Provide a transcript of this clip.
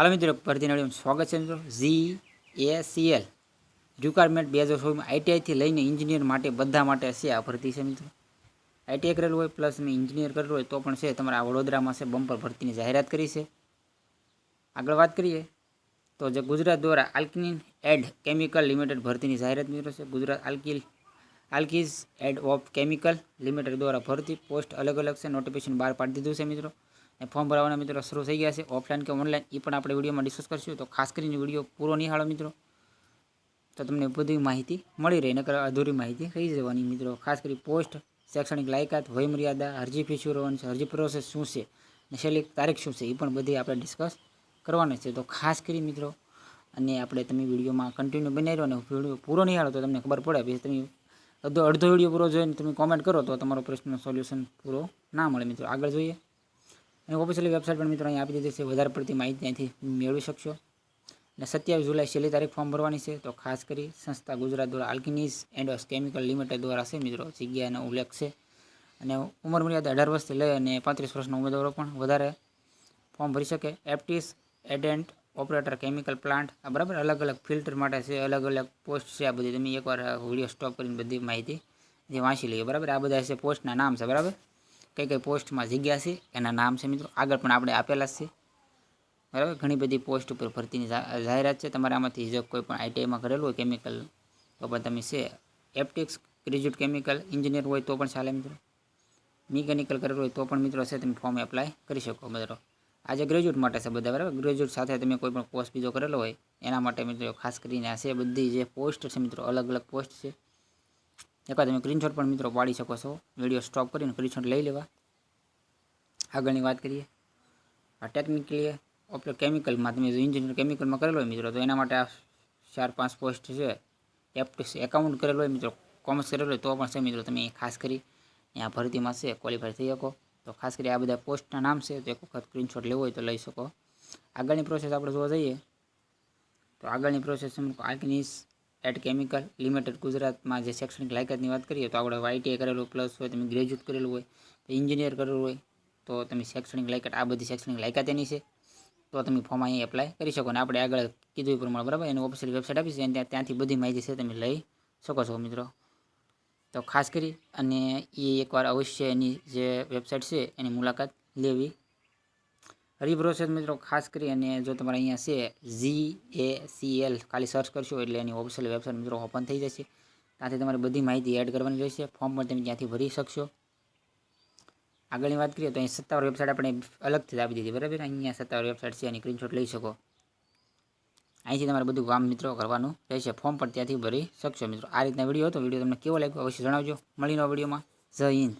હાલો મિત્રો ભરતી વિડીયોમાં સ્વાગત છે મિત્રો. G A C L. Requirement બે હજાર સોળમાં આઈટીઆઈથી લઈને એન્જિનિયર માટે બધા માટે છે આ ભરતી છે મિત્રો. આઈટીઆઈ કરેલું હોય પ્લસ મેં એન્જિનિયર કરેલું હોય તો પણ છે, તમારા વડોદરામાં છે બમ્પર ભરતીની જાહેરાત કરી છે. આગળ વાત કરીએ તો જે ગુજરાત દ્વારા આલ્કિન એડ કેમિકલ લિમિટેડ ભરતીની જાહેરાત મિત્રો છે, ગુજરાત આલ્કિલ, આલ્કીઝ એડ ઓફ કેમિકલ લિમિટેડ દ્વારા ભરતી, પોસ્ટ અલગ અલગ છે, નોટિફિકેશન બહાર પાડી દીધું છે મિત્રો. ફોર્મ ભરવાના મિત્રો શરૂ થઈ ગયા છે. ઓફલાઈન કે ઓનલાઈન એ પણ આપણે વિડીયોમાં ડિસ્કસ કરીશું. તો ખાસ કરીને વીડિયો પૂરો નિહાળો મિત્રો. તો તમને બધી માહિતી મળી રહે. નકર અધૂરી માહિતી રહી જવાની મિત્રો. ખાસ કરી પોસ્ટ શૈક્ષણિક લાયકાત, વયમર્યાદા, અરજી ફી શું રહેવાની છે અરજી પ્રોસેસ શું છે અને છેલ્લી તારીખ શું છે એ પણ બધી આપણે ડિસ્કસ કરવાના છે. તો ખાસ કરી મિત્રો, અને આપણે તમે વિડીયોમાં કન્ટિન્યુ બનાવી રહ્યો અને વીડિયો પૂરો નિહાળો તો તમને ખબર પડે. પછી તમે અડધો અડધો વીડિયો પૂરો જોઈને તમે કોમેન્ટ કરો તો તમારો પ્રશ્નનો સોલ્યુશન પૂરો ના મળે મિત્રો. આગળ જોઈએ. અને ઓફિશિયલી વેબસાઇટ પણ મિત્રો અહીં આપી દીધી છે, વધારે પડતી માહિતી અહીંથી મેળવી શકશો. અને સત્યાવીસ જુલાઈ છેલ્લી તારીખ ફોર્મ ભરવાની છે, તો ખાસ કરી સંસ્થા ગુજરાત દ્વારા આલ્કિનીઝ એન્ડ કેમિકલ લિમિટેડ દ્વારા છે મિત્રો, જગ્યાનો ઉલ્લેખ છે. અને ઉંમર મર્યાદા અઢાર વર્ષથી લઈ અને પાંત્રીસ વર્ષના ઉમેદવારો પણ વધારે ફોર્મ ભરી શકે. Apprentice attendant operator chemical plant આ બરાબર અલગ અલગ ફિલ્ટર માટે છે, અલગ અલગ પોસ્ટ છે, આ બધી. તમે એકવાર વીડિયો સ્ટોપ કરીને બધી માહિતી જે વાંચી લઈએ, બરાબર? આ બધા છે પોસ્ટના નામ છે, બરાબર? કઈ કઈ પોસ્ટમાં જગ્યા છે, એના નામ છે મિત્રો. આગળ પણ આપણે આપેલા છે. બરાબર? ઘણી બધી પોસ્ટ ઉપર ભરતીની જાહેરાત છે. તમારે આમાંથી જો કોઈ પણ આઈટીઆઈમાં કરેલું હોય કેમિકલ તો પણ તમે છે. એપ્ટિક્સ ગ્રેજ્યુએટ કેમિકલ એન્જિનિયર હોય તો પણ ચાલે મિત્રો. મિકેનિકલ કરેલું હોય તો પણ મિત્રો છે, તમે ફોર્મ એપ્લાય કરી શકો મિત્રો. આજે ગ્રેજ્યુએટ માટે છે બધા, બરાબર? ગ્રેજ્યુએટ સાથે તમે કોઈ પણ કોર્સ બીજો કરેલો હોય, એના માટે મિત્રો ખાસ કરીને આ છે બધી જે પોસ્ટ છે મિત્રો અલગ અલગ પોસ્ટ છે. એકવાર તમે સ્ક્રીનશોટ પણ મિત્રો પાડી શકો છો. વીડિયો સ્ટોપ કરીને સ્ક્રીનશોટ લઈ લેવા. આગળની વાત કરીએ. આ ટેકનિકલી ઓપરે કેમિકલમાં તમે જો એન્જિનિયર કેમિકલમાં કરેલો હોય મિત્રો, તો એના માટે આ ચાર પાંચ પોસ્ટ છે. એપ્ટિક્સ એકાઉન્ટ કરેલો હોય મિત્રો કોમર્સ કરેલો હોય તો પણ છે મિત્રો તમે ખાસ કરી. અહીંયા ભરતીમાં છે ક્વોલિફાય થઈ શકો. તો ખાસ કરી આ બધા પોસ્ટના નામ છે, તો એક વખત સ્ક્રીનશોટ લેવો હોય તો લઈ શકો. આગળની પ્રોસેસ આપણે જોવા જઈએ. તો આગળની process alkalies and chemical limited ગુજરાતમાં જે શૈક્ષણિક લાયકાતની વાત કરીએ, તો આપણે વાયટીઆઈ કરેલું પ્લસ હોય તમે ગ્રેજ્યુએટ કરેલું હોય એન્જિનિયર કરેલું હોય, તો તમે શૈક્ષણિક લાયકાત, આ બધી શૈક્ષણિક લાયકાત એની છે, તો તમે ફોર્મ અહીં એપ્લાય કરી શકો. અને આપણે આગળ કીધું એ પ્રમાણે, બરાબર? એની ઓફિશિયલ વેબસાઇટ આપી છે, અને ત્યાંથી બધી માહિતી છે તમે લઈ શકો છો મિત્રો. તો ખાસ કરી, અને એ એકવાર અવશ્ય એની જે વેબસાઇટ છે, એની મુલાકાત લેવી હરી પ્રોસેસ મિત્રો, ખાસ કરી અને જો તમારે અહીંયા છે ઝી એ સી એલ ખાલી સર્ચ કરશો એટલે એની ઓફિશિયલ વેબસાઇટ મિત્રો ઓપન થઈ જશે. ત્યાંથી તમારે બધી માહિતી એડ કરવાની રહેશે. ફોર્મ પણ તમે ત્યાંથી ભરી શકશો. આગળની વાત કરીએ તો અહીં સત્તાવાર વેબસાઇટ આપણે અલગથી જ આપી દીધી, બરાબર? અહીંયા સત્તાવાર વેબસાઇટ છે, એની સ્ક્રીનશોટ લઈ શકો. અહીંથી તમારે બધું કામ મિત્રો કરવાનું રહેશે. ફોર્મ પણ ત્યાંથી ભરી શકશો મિત્રો. આ રીતના વીડિયો હતો. વીડિયો તમને કેવો લાગ્યો અવશ્ય જણાવજો. મળીનો વિડીયોમાં. જય હિન્દ.